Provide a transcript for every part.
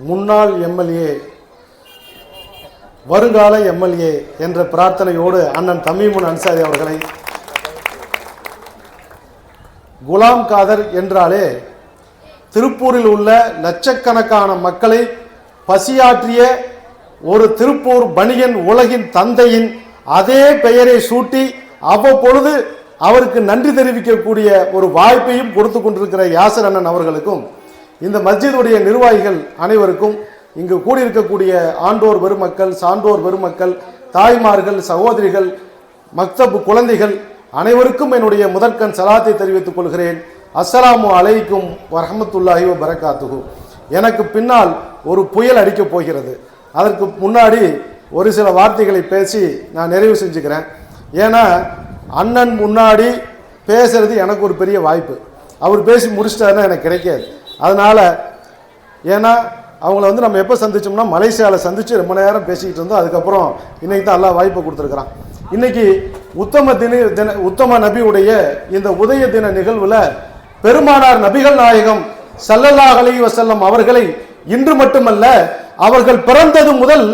முன்னாள் எம்எல்ஏ வருங்கால எம்எல்ஏ என்ற பிரார்த்தனையோடு அண்ணன் தமிமுன் அன்சாரி அவர்களை குலாம் காதர் என்றாலே திருப்பூரில் உள்ள லட்சக்கணக்கான மக்களை பசியாற்றிய ஒரு திருப்பூர் பணியன் உலகின் தந்தையின் அதே பெயரை சூட்டி அவ்வப்பொழுது அவருக்கு நன்றி தெரிவிக்கக்கூடிய ஒரு வாய்ப்பையும் கொடுத்து கொண்டிருக்கிற யாசர் அண்ணன் அவர்களுக்கும் இந்த மஸ்ஜிதுடைய நிர்வாகிகள் அனைவருக்கும் இங்கு கூடியிருக்கக்கூடிய ஆண்டோர் பெருமக்கள் சான்றோர் பெருமக்கள் தாய்மார்கள் சகோதரிகள் மக்தபு குழந்தைகள் அனைவருக்கும் என்னுடைய முதற்கண் சலாத்தை தெரிவித்துக் கொள்கிறேன். அஸ்ஸலாமு அலைக்கும் வரஹமத்துல்லாஹி வரகாத்துகு எனக்கு பின்னால் ஒரு புயல் அடிக்கப் போகிறது. அதற்கு முன்னாடி ஒரு சில வார்த்தைகளை பேசி நான் நிறைவு செஞ்சுக்கிறேன். ஏன்னா அண்ணன் முன்னாடி பேசுறது எனக்கு ஒரு பெரிய வாய்ப்பு. அவர் பேசி முடிச்சிட்டாருன்னா எனக்கு கிடைக்காது. அதனால் ஏன்னா அவங்கள வந்து நம்ம எப்போ சந்திச்சோம்னா மலேசியாவில் சந்தித்து ரொம்ப நேரம் பேசிக்கிட்டு இருந்தோம். அதுக்கப்புறம் இன்றைக்கி தான் எல்லா வாய்ப்பு கொடுத்துருக்குறான். இன்னைக்கு உத்தம தின தின உத்தம நபியுடைய இந்த உதய தின நிகழ்வில் பெருமானார் நபிகள் நாயகம் சல்லல்லா அலி வசல்லம் அவர்களை இன்று மட்டுமல்ல அவர்கள் பிறந்தது முதல்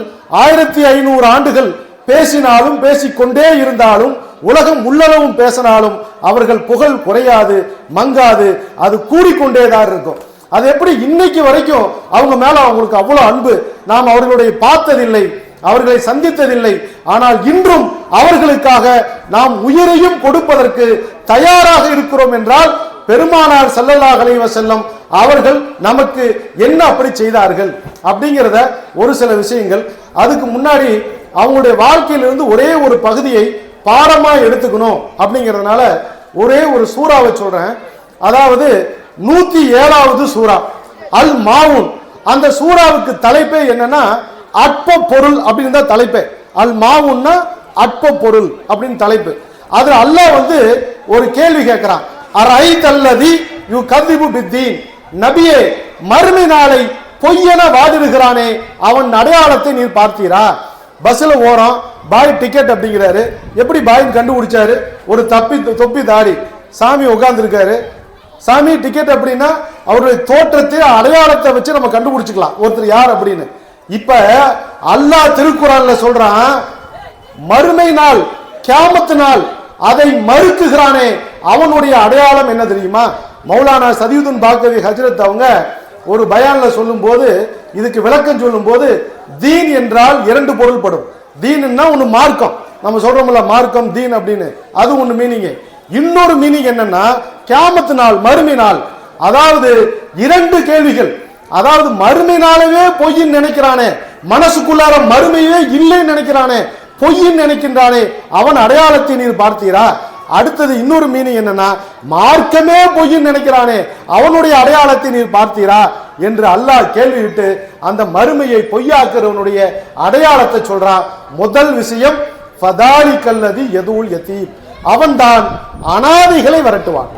ஆயிரத்தி ஐநூறு ஆண்டுகள் பேசினாலும் பேசிக்கொண்டே இருந்தாலும் உலகம் உள்ளளவும் பேசினாலும் அவர்கள் புகழ் குறையாது மங்காது அது கூடிக்கொண்டேதான் இருக்கும். அது எப்படி இன்னைக்கு வரைக்கும் அவங்க மேல அவங்களுக்கு அவ்வளவு அன்பு? நாம் அவர்களுடைய பார்த்ததில்லை அவர்களை சந்தித்ததில்லை. ஆனால் இன்றும் அவர்களுக்காக நாம் உயிரையும் கொடுப்பதற்கு தயாராக இருக்கிறோம் என்றால் பெருமானார் ஸல்லல்லாஹு செல்லும் அவர்கள் நமக்கு என்ன அப்படி செய்தார்கள்? அப்படிங்கிறத ஒரு சில விஷயங்கள். அதுக்கு முன்னாடி அவங்களுடைய வாழ்க்கையிலிருந்து ஒரே ஒரு பகுதியை பாடமாக எடுத்துக்கணும் அப்படிங்கிறதுனால ஒரே ஒரு சூறாவை சொல்றேன். அதாவது நூத்தி ஏழாவது சூறா. அல் மாவுன். அந்த சூறாவுக்கு தலைப்பே என்னன்னா அற்ப பொருள் அப்படின்னு தான் தலைப்பே. அல் மாவுன்னா அற்ப பொருள் அப்படின்னு தலைப்பு. அதுல அல்லாஹ் வந்து ஒரு கேள்வி கேட்கிறான். அரை தல்லதி யூ கதிபு பித்தீன். நபியே மறுமை நாளை பொய்யென வாதிடுகிறானே அவன் அடையாளத்தை நீர் பார்த்தீரா? பஸ்ல ஓரம் பாய் டிக்கெட் அப்படிங்கிறாரு. எப்படி பாயின் கண்டுபிடிச்சாரு? ஒரு தப்பி தொப்பி தாடி. சாமி உட்காந்துருக்காரு சாமி டிக்கெட் அப்படின்னா அவருடைய தோற்றத்தை அடையாளத்தை வச்சு நம்ம கண்டுபிடிச்சிக்கலாம். ஒருத்தர் யார் அப்படின்னு. இப்ப அல்லாஹ் திருக்குறள்ல சொல்றான் மறுமை நாள் கேமத்து நாள் அதை மறுக்குகிறானே அவனுடைய அடையாளம் என்ன தெரியுமா? மௌலானா சதியுதன் பாக்கவி ஹஜ்ரத் அவங்க ஒரு பயான்ல சொல்லும்போது இதுக்கு விளக்கம் சொல்லும்போது தீன் என்றால் இரண்டு பொருள்படும். தீன்னா ஒன்று மார்க்கம். நம்ம சொல்றோம்ல மார்க்கம் தீன் அப்படின்னு. அது ஒன்று மீனிங்கு இன்னொரு மீனிங் என்னன்னா கேமத்து நாள் மறுமை நாள். அதாவது இரண்டு கேள்விகள். அதாவது மறுமை நாளவே பொய்ன்னு நினைக்கிறானே. மனசுக்குள்ளார மறுமையே இல்லைன்னு நினைக்கிறானே. பொய்ன்னு நினைக்கின்றானே. அவன் அடையாளத்தை நீர் பார்த்தீரா? அடுத்தது இன்னொரு மீனிங் என்னன்னா மார்க்கமே பொய்ன்னு நினைக்கிறானே. அவனுடைய அடையாளத்தை நீர் பார்த்தீரா? என்று அல்லாஹ் கேள்விவிட்டு அந்த மறுமையை பொய்யாக்குறவனுடைய அடையாளத்தை சொல்றான். முதல் விஷயம் ஃபதாரி கல்லதி எதுவுல் யத்தீம் அவன்தான் அனாதைகளை விரட்டுவான்.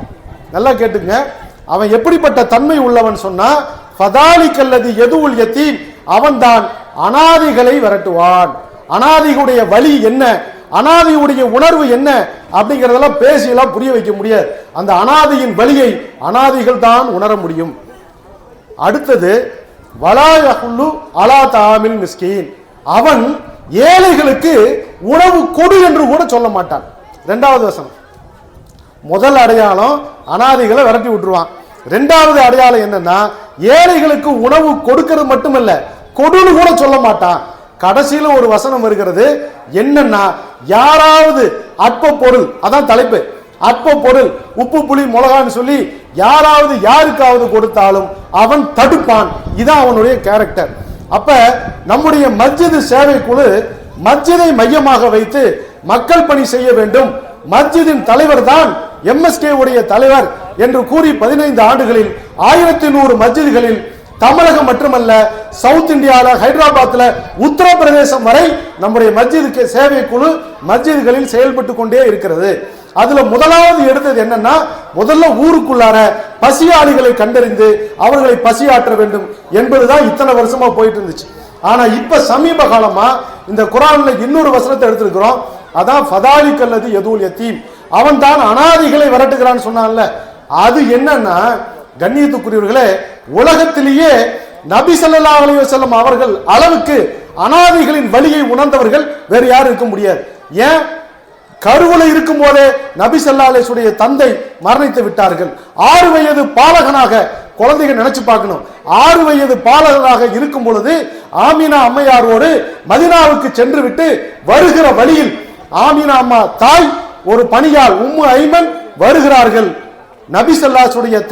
நல்லா கேட்டுங்க அவன் எப்படிப்பட்ட தன்மை உள்ளவன் சொன்னா ஃபதாலி கல்லதி எதுவுல் யத்தீம் அவன்தான் அனாதைகளை விரட்டுவான். அனாதைகளுடைய வழி என்ன? அனாதையுடைய உணர்வு என்ன? அப்படிங்கறதெல்லாம் பேசியெல்லாம் புரிய வைக்க முடியாது. அந்த அனாதையின் வழியை அனாதைகள் தான் உணர முடியும். அடுத்தது வலாயகுல்லு அலா தாமில் மிஸ்கின் அவன் ஏழைகளுக்கு உணவு கொடு என்று கூட சொல்ல மாட்டான். ரெண்டாவது வசனம். முதல் அடையாளம் அனாதிகளை விரட்டி விட்டுருவான். ரெண்டாவது அடையாளம் என்னன்னா ஏழைகளுக்கு உணவு கொடுக்கிறது மட்டுமல்ல கொடுன்னு கூட சொல்ல மாட்டான். கடைசியில ஒரு வசனம் வருகிறது என்னன்னா யாராவது அற்ப பொருள் அதான் தலைப்பு அற்ப பொருள் உப்பு புளி மிளகான்னு சொல்லி யாராவது யாருக்காவது கொடுத்தாலும் அவன் தடுப்பான். இதான் அவனுடைய கேரக்டர் அப்ப நம்முடைய மஸ்ஜிது சேவை குழு மஸ்ஜிதை மையமாக வைத்து மக்கள் பணி செய்ய வேண்டும். மஸ்ஜிதின் தலைவர் தான் எம்எஸ்கே உடைய தலைவர் என்று கூறி பதினைந்து ஆண்டுகளில் ஆயிரத்தி நூறு மஸ்ஜிதுகளில் தமிழகம் மட்டுமல்ல சவுத் இந்தியாவில் ஹைதராபாத்ல உத்தரப்பிரதேசம் வரை நம்முடைய மஸ்ஜிதுக்கு சேவை குழு மஸ்ஜிதுகளில் செயல்பட்டு கொண்டே இருக்கிறது. அதுல முதலாவது எடுத்தது என்னன்னா முதல்ல ஊருக்குள்ளார பசியாளிகளை கண்டறிந்து அவர்களை பசியாற்ற வேண்டும் என்பதுதான் இத்தனை வருஷமா போயிட்டு இருந்துச்சு. ஆனா இப்ப சமீப காலமா இந்த குரான்ல இன்னொரு வசனத்தை எடுத்திருக்கிறோம். அதான் ஃபதாலிக் அல்லது எதுவும் எத்தீம் அவன் தான் அனாதிகளை விரட்டுகிறான்னு சொன்னான்ல. அது என்னன்னா கண்ணியத்துக்குரியவர்களே உலகத்திலேயே நபி சல்லா அலைய செல்லம் அவர்கள் அளவுக்கு அனாதிகளின் வழியை உணர்ந்தவர்கள் வேறு யாரும் இருக்க முடியாது. ஏன்? கருவுல இருக்கும் போதே நபி சல்லாலேசுடைய தந்தை மரணித்து விட்டார்கள். ஆறு வயது பாலகனாக குழந்தைகள் நினைச்சு பார்க்கணும். ஆறு வயது பாலகனாக இருக்கும் பொழுது ஆமினா அம்மையாரோடு மதினாவுக்கு சென்று விட்டு வருகிற வழியில் ஆமினா அம்மா. தாய் ஒரு பணியால் உம்மு ஐமன் வருகிறார்கள். நபி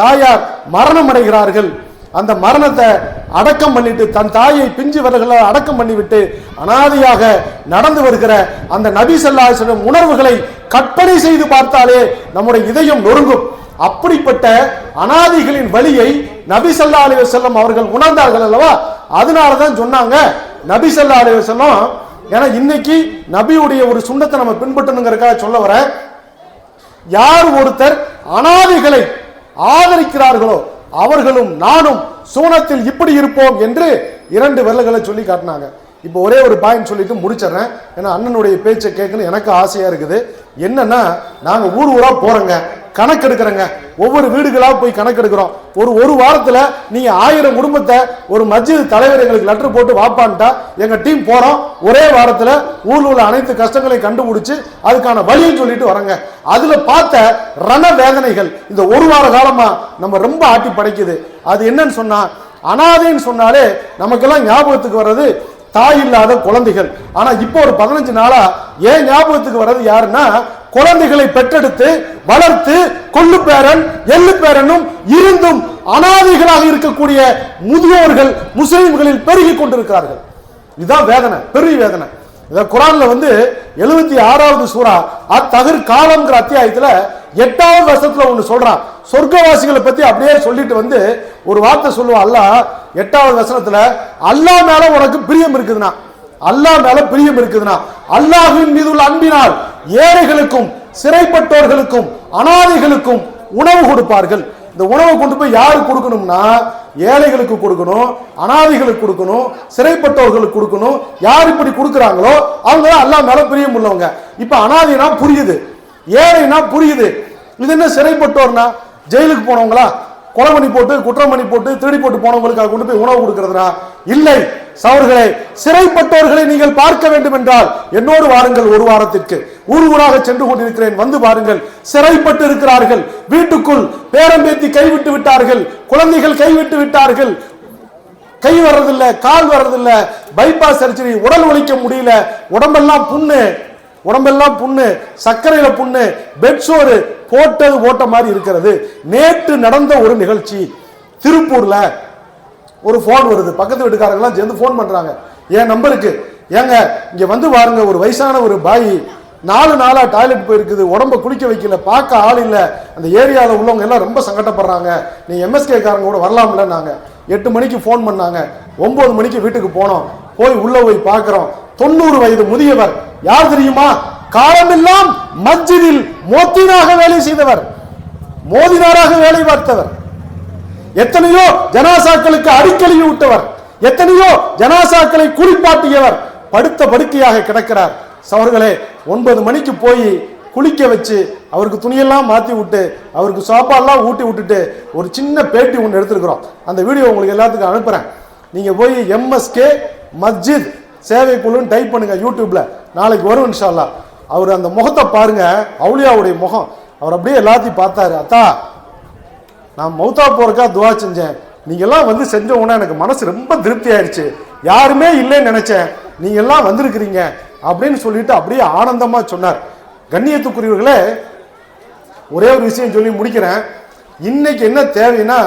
தாயார் மரணம் அடைகிறார்கள் அந்த மரணத்தை அடக்கம் பண்ணிட்டு தன் தாயை பிஞ்சு வரகளை அடக்கம் பண்ணிவிட்டு அனாதையாக நடந்து வருகிற அந்த நபி ஸல்லல்லாஹு உணர்வுகளை கற்பனை செய்து பார்த்தாலே நம்முடைய இதயம் நொறுங்கும். அப்படிப்பட்ட அனாதைகளின் வழியை நபி ஸல்லல்லாஹு அலைஹி செல்லம் அவர்கள் உணர்ந்தார்கள் அல்லவா? அதனால தான் சொன்னாங்க நபி ஸல்லல்லாஹு அலைஹி செல்லம் ஏன்னா இன்னைக்கு நபியுடைய ஒரு சுண்ணத்தை நம்ம பின்பற்றணுங்கிறக்காக சொல்ல வரேன் யார் ஒருத்தர் அனாதைகளை ஆதரிக்கிறார்களோ அவர்களும் நானும் சூனத்தில் இப்படி இருப்போம் என்று இரண்டு விரல்களை சொல்லி காட்டினாங்க. இப்போ ஒரே ஒரு பாயிண்ட் சொல்லிட்டு முடிச்சிடுறேன். ஏன்னா அண்ணனுடைய பேச்சை கேட்கணும் எனக்கு ஆசையா இருக்குது. என்னன்னா நாங்கள் ஊர் ஊரா போறோங்க கணக்கு எடுக்கிறோங்க ஒவ்வொரு வீடுகளாக போய் கணக்கெடுக்கிறோம். ஒரு ஒரு வாரத்தில் நீங்கள் ஆயிரம் குடும்பத்தை ஒரு மஸ்ஜித் தலைவர் எங்களுக்கு லெட்டர் போட்டு வாப்பான்ட்டா எங்கள் டீம் போகிறோம் ஒரே வாரத்தில் ஊரில் உள்ள அனைத்து கஷ்டங்களையும் கண்டுபிடிச்சி அதுக்கான வழியை சொல்லிட்டு வரோங்க அதில் பார்த்த ரண வேதனைகள் இந்த ஒரு வார காலமாக நம்ம ரொம்ப ஆட்டி படைக்குது. அது என்னன்னு சொன்னால் அனாதைன்னு சொன்னாலே நமக்கெல்லாம் ஞாபகத்துக்கு வர்றது தாய் இல்லாத குழந்தைகள். ஆனால் இப்போ ஒரு பதினஞ்சு நாளாக ஏன் ஞாபகத்துக்கு வர்றது யாருன்னா குழந்தைகளை பெற்றெடுத்து வளர்த்து கொள்ளு பேரன் எள்ளு பேரனும் இருந்தும் அனாதைகளாக இருக்கக்கூடிய முதியோர்கள் முஸ்லிம்களில் பெருகி கொண்டிருக்கிறார்கள். இதுதான் வேதனை பெரிய வேதனை. இத குரான்ல வந்து எழுபத்தி ஆறாவது சூறா அத்தகர் காலம்ங்கிற அத்தியாயத்துல எட்டாவது வருஷத்துல ஒண்ணு சொல்றான். சொர்க்கவாசிகளை பத்தி அப்படியே சொல்லிட்டு வந்து ஒரு வார்த்தை சொல்லுவான் அல்லாஹ் எட்டாவது வசனத்துல அல்லாஹ் மேல உனக்கு பிரியம் இருக்குதுன்னா அல்லாஹ் மேல பிரியம் இருக்குதுன்னா அல்லாஹ்வின் மீது உள்ள அன்பினால் ஏழைகளுக்கும் சிறைப்பட்டோர்களுக்கும் அனாதைகளுக்கும் உணவு கொடுப்பார்கள். இந்த உணவை கொண்டு போய் யாரு கொடுக்கணும்னா ஏழைகளுக்கு கொடுக்கணும் அனாதைகளுக்கு கொடுக்கணும் சிறைப்பட்டவர்களுக்கு கொடுக்கணும். யார் இப்படி கொடுக்குறாங்களோ அவங்க தான் மேல பிரியம் உள்ளவங்க. இப்ப அனாதைனா புரியுது. ஏழைனா புரியுது. இது என்ன சிறைப்பட்டோர்னா ஜெயிலுக்கு போனவங்களா? கொலை பண்ணி போட்டு குற்றம் பண்ணி போட்டு திருடி போட்டு போனவங்களுக்காக கொண்டு போய் உணவு கொடுக்கிறதுனா? இல்லை. சவர்களே சிறைப்பட்டவர்களை நீங்கள் பார்க்க வேண்டும் என்றால் என்னோடு வாருங்கள் ஒரு வாரத்திற்கு. ஊர் ஊராக சென்று கொண்டிருக்கிறேன். வந்து பாருங்கள். சிறைப்பட்டு இருக்கிறார்கள். வீட்டுக்குள் பேரம்பேத்தி கைவிட்டு விட்டார்கள். குழந்தைகள் கைவிட்டு விட்டார்கள். கை வர்றதில்ல கால் வர்றதில்ல. பைபாஸ் சர்ஜரி உடல் ஒழிக்க முடியல. உடம்பெல்லாம் புண்ணு. உடம்பெல்லாம் புண்ணு. சர்க்கரையில புண்ணு. பெட் போட்டது போட்ட மாதிரி இருக்கிறது. நேற்று நடந்த ஒரு நிகழ்ச்சி. திருப்பூர்ல ஒரு ஃபோன் வருது. பக்கத்து வீட்டுக்காரங்களாம் சேர்ந்து ஃபோன் பண்றாங்க. என் நம்பருக்கு ஏங்க இங்க வந்து பாருங்க ஒரு வயசான ஒரு பாய் நாலு நாளாக டாய்லெட் போயிருக்குது உடம்ப குளிக்க வைக்கல பார்க்க ஆள் இல்லை. அந்த ஏரியாவில் உள்ளவங்க எல்லாம் ரொம்ப சங்கடப்படுறாங்க. நீ எம்எஸ்கே காரங்க கூட வரலாம்ல நாங்கள் எட்டு மணிக்கு ஃபோன் பண்ணாங்க. ஒம்பது மணிக்கு வீட்டுக்கு போனோம். போய் உள்ள போய் பார்க்குறோம். தொண்ணூறு வயது முதியவர். யார் தெரியுமா? காலமெல்லாம் மஸ்ஜிதில் மோத்தினாக வேலை செய்தவர். மோதினாராக வேலை பார்த்தவர். எத்தனையோ ஜனாசாக்களுக்கு அடிக்கடி விட்டவர் எத்தனையோ ஜனாசாக்களை குளிப்பாட்டியவர். படுத்த படுக்கையாக கிடக்கிறார். சவர்களே ஒன்பது மணிக்கு போய் குளிக்க வச்சு அவருக்கு துணியெல்லாம் மாற்றி விட்டு அவருக்கு சாப்பாடெல்லாம் ஊட்டி விட்டுட்டு ஒரு சின்ன பேட்டி ஒன்று எடுத்துருக்குறோம். அந்த வீடியோ உங்களுக்கு எல்லாத்துக்கும் அனுப்புகிறேன் நீங்கள் போய் எம்எஸ்கே மஸ்ஜித் சேவை குழுன்னு டைப் பண்ணுங்கள் யூடியூப்பில் நாளைக்கு வரும் இன்ஷால்லா. அவர் அந்த முகத்தை பாருங்க அவுளியாவுடைய முகம். அவர் அப்படியே எல்லாத்தையும் பார்த்தாரு. அத்தா நான் மௌத்தா போறக்கா துவா செஞ்சேன். நீங்கள்லாம் வந்து செஞ்ச உடனே எனக்கு மனசு ரொம்ப திருப்தி ஆயிடுச்சு யாருமே இல்லைன்னு நினச்சேன். நீங்கள்லாம் வந்திருக்கிறீங்க. அப்படின்னு சொல்லிட்டு அப்படியே ஆனந்தமா சொன்னார். கண்ணியத்துக்குரியவர்களே ஒரே ஒரு விஷயம் சொல்லி முடிக்கிறேன். இன்னைக்கு என்ன தேவைன்னா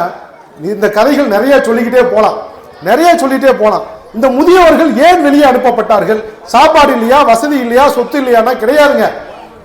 இந்த கதைகள் நிறைய சொல்லிக்கிட்டே போலாம். நிறைய சொல்லிட்டே போலாம். இந்த முதியவர்கள் ஏன் வெளியே அனுப்பப்பட்டார்கள்? சாப்பாடு இல்லையா வசதி இல்லையா சொத்து இல்லையானா கிடையாதுங்க.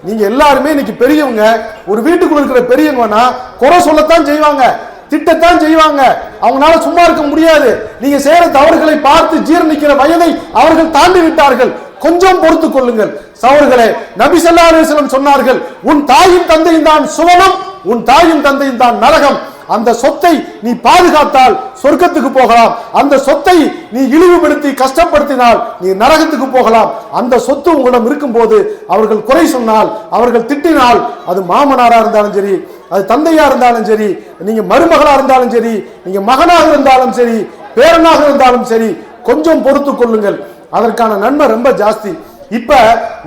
நீங்க எல்லாருமே இன்னைக்கு பெரியவங்க ஒரு வீட்டுக்குள்ள இருக்கிற பெரியவங்கன்னா குறை சொல்லத்தான் செய்வாங்க திட்டத்தான் செய்வாங்க. அவங்களால சும்மா இருக்க முடியாது. நீங்க செய்யற தவறுகளை பார்த்து ஜீரணிக்கிற வயதை அவர்கள் தாண்டி விட்டார்கள். கொஞ்சம் பொறுத்துக் கொள்ளுங்கள். சவர்களே நபி ஸல்லல்லாஹு அலுவலம் சொன்னார்கள் உன் தாயின் தந்தையும் தான் சுவனம் உன் தாயின் தந்தையும் தான் நரகம். அந்த சொத்தை நீ பாதுகாத்தால் சொர்க்கத்துக்கு போகலாம். அந்த சொத்தை நீ இழிவுபடுத்தி கஷ்டப்படுத்தினால் நீ நரகத்துக்கு போகலாம். அந்த சொத்து உங்களிடம் இருக்கும்போது அவர்கள் குறை சொன்னால் அவர்கள் திட்டினால் அது மாமனாரா இருந்தாலும் சரி அது தந்தையா இருந்தாலும் சரி நீங்க மருமகளா இருந்தாலும் சரி நீங்க மகனாக இருந்தாலும் சரி பேரனாக இருந்தாலும் சரி கொஞ்சம் பொறுத்து கொள்ளுங்கள். அதற்கான நன்மை ரொம்ப ஜாஸ்தி. இப்ப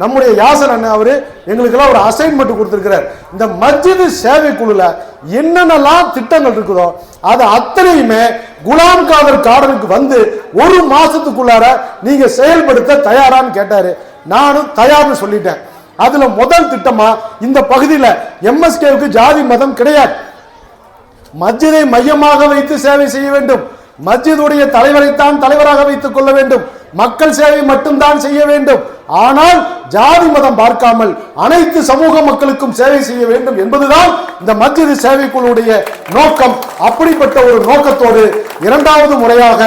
நம்முடைய யாசர் அண்ணன் அவரு எங்களுக்கெல்லாம் ஒரு அசைன்மெண்ட் கொடுத்திருக்கிறார். இந்த மஸ்ஜிது சேவை குழுல என்னென்னலாம் திட்டங்கள் இருக்குதோ அது அத்தனையுமே குலாம் காதர் கார்டனுக்கு வந்து ஒரு மாசத்துக்குள்ளார நீங்க செயல்படுத்த தயாரான்னு கேட்டாரு. நானும் தயார்னு சொல்லிட்டேன். அதுல முதல் திட்டமா இந்த பகுதியில் எம்எஸ்கேவுக்கு ஜாதி மதம் கிடையாது. மஸ்ஜிதை மையமாக வைத்து சேவை செய்ய வேண்டும். மஸ்ஜிதுடைய தலைவரைத்தான் தலைவராக வைத்துக் கொள்ள வேண்டும். மக்கள் சேவை மட்டும்தான் செய்ய வேண்டும். ஆனால் ஜாதி மதம் பார்க்காமல் அனைத்து சமூக மக்களுக்கும் சேவை செய்ய வேண்டும் என்பதுதான் இந்த மத்திய சேவைக்குழுடைய நோக்கம். அப்படிப்பட்ட ஒரு நோக்கத்தோடு இரண்டாவது முறையாக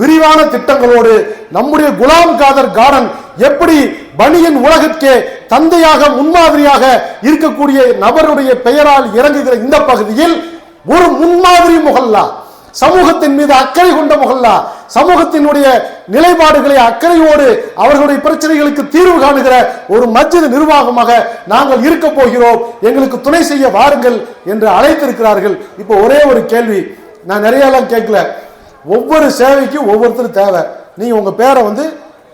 விரிவான திட்டங்களோடு நம்முடைய குலாம் காதர் கார்டன் எப்படி பணியின் உலகிற்கே தந்தையாக முன்மாதிரியாக இருக்கக்கூடிய நபருடைய பெயரால் இறங்குகிற இந்த பகுதியில் ஒரு முன்மாதிரி முகல்லா சமூகத்தின் மீது அக்கறை கொண்ட முகல்லா சமூகத்தினுடைய நிலைப்பாடுகளை அக்கறையோடு அவர்களுடைய பிரச்சனைகளுக்கு தீர்வு காணுகிற ஒரு மஸ்ஜித் நிர்வாகமாக நாங்கள் இருக்க போகிறோம். எங்களுக்கு துணை செய்ய வாருங்கள் என்று அழைத்திருக்கிறார்கள். இப்போ ஒரே ஒரு கேள்வி. நான் நிறையெல்லாம் கேட்கல. ஒவ்வொரு சேவைக்கும் ஒவ்வொருத்தரும் தேவை. நீங்கள் உங்கள் பேரை வந்து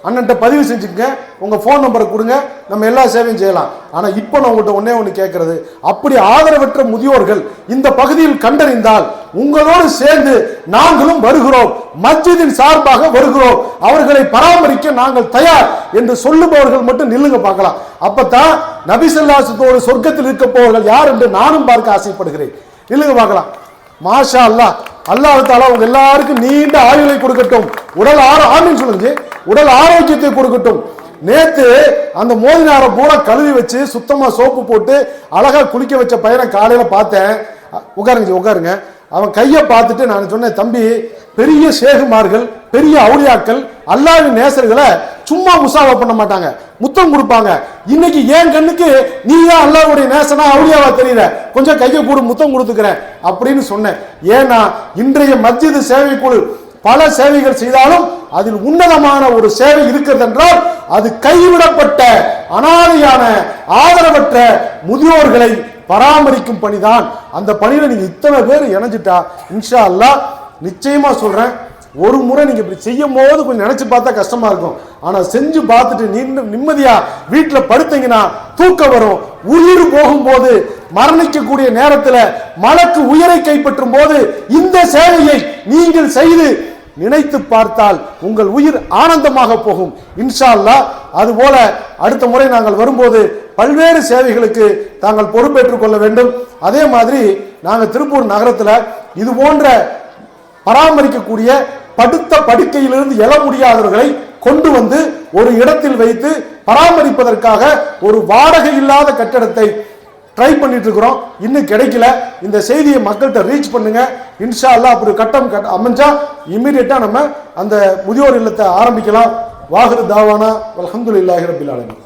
அண்ணன்ட்ட பதிவு செஞ்சுக்கங்க. உங்கள் ஃபோன் நம்பரை கொடுங்க. நம்ம எல்லா சேவையும் செய்யலாம். ஆனால் இப்போ நான் உங்கள்கிட்ட ஒன்றே ஒன்று கேட்குறது அப்படி ஆதரவற்ற முதியோர்கள் இந்த பகுதியில் கண்டறிந்தால் உங்களோடு சேர்ந்து நாங்களும் வருகிறோம். மஸ்ஜிதின் சார்பாக வருகிறோம். அவர்களை பராமரிக்க நாங்கள் தயார் என்று சொல்லுபவர்கள் மட்டும் நில்லுங்க பார்க்கலாம். அப்பத்தான் நபிசல்லாசத்தோடு சொர்க்கத்தில் இருக்க போவர்கள் யார் என்று நானும் பார்க்க ஆசைப்படுகிறேன். நில்லுங்க பார்க்கலாம். மாஷா அல்லாஹ். அல்லாஹ் தாலா அவங்க எல்லாருக்கும் நீண்ட ஆயுளை கொடுக்கட்டும். உடல் ஆரோ ஆமின்னு சொல்லுங்க உடல் ஆரோக்கியத்தை கொடுக்கட்டும். நேத்து அந்த மோதினாரை பூரா கழுவி வச்சு சுத்தமா சோப்பு போட்டு அழகா குளிக்க வச்ச பையனை காலையில பார்த்தேன். உட்காருங்க உட்காருங்க. அவன் கையை பார்த்துட்டு நான் சொன்னேன் தம்பி பெரிய சேகுமார்கள் பெரிய அவுளியாக்கள் அல்லாவின் நேசர்களை சும்மா முசாவா பண்ண மாட்டாங்க. முத்தம் கொடுப்பாங்க. இன்னைக்கு ஏன் கண்ணுக்கு நீ தான் அல்லாவுடைய நேசனா அவுளியாவா தெரியல. கொஞ்சம் கையை கூட முத்தம் கொடுத்துக்கிறேன் அப்படின்னு சொன்னேன். ஏன்னா இன்றைய மஸ்ஜிது சேவை குழு பல சேவைகள் செய்தாலும் அதில் உன்னதமான ஒரு சேவை இருக்கிறது என்றால் அது கைவிடப்பட்ட அனாதையான ஆதரவற்ற முதியோர்களை பராமரிக்கும் பணிதான். அந்த பணியில நீங்க இத்தனை பேர் இணைஞ்சிட்டா இன்ஷா அல்லாஹ் நிச்சயமா சொல்றேன். ஒரு முறை நீங்க இப்படி செய்யும் போது கொஞ்சம் நினைச்சு பார்த்தா கஷ்டமா இருக்கும். ஆனா செஞ்சு பார்த்துட்டு நின்று நிம்மதியா வீட்டுல படுத்தீங்கன்னா தூக்கம் வரும். உயிர் போகும்போது மரணிக்கக்கூடிய நேரத்துல மலக்கு உயிரை கைப்பற்றும் போது இந்த சேவையை நீங்கள் செய்து நினைத்து பார்த்தால் உங்கள் உயிர் ஆனந்தமாக போகும். இன்ஷா அல்லாஹ் அதுபோல அடுத்த முறை நாங்கள் வரும்போது பல்வேறு சேவைகளுக்கு தாங்கள் பொறுப்பேற்றுக் கொள்ள வேண்டும். அதே மாதிரி நாங்கள் திருப்பூர் நகரத்தில் இது போன்ற பராமரிக்கக்கூடிய படுத்த படுக்கையிலிருந்து எழ முடியாதவர்களை கொண்டு வந்து ஒரு இடத்தில் வைத்து பராமரிப்பதற்காக ஒரு வாடகை இல்லாத கட்டடத்தை ட்ரை பண்ணிட்டு இருக்கிறோம் இன்னும் கிடைக்கல. இந்த செய்தியை மக்கள்கிட்ட ரீச் பண்ணுங்க. இன்ஷா அல்லா அப்படி கட்டம் கட்ட அமைஞ்சா இம்மிடியட்டா நம்ம அந்த முதியோர் இல்லத்தை ஆரம்பிக்கலாம். வாகரு தாவானா. அலமதுல்லாஹி ரபில் ஆலமீன்.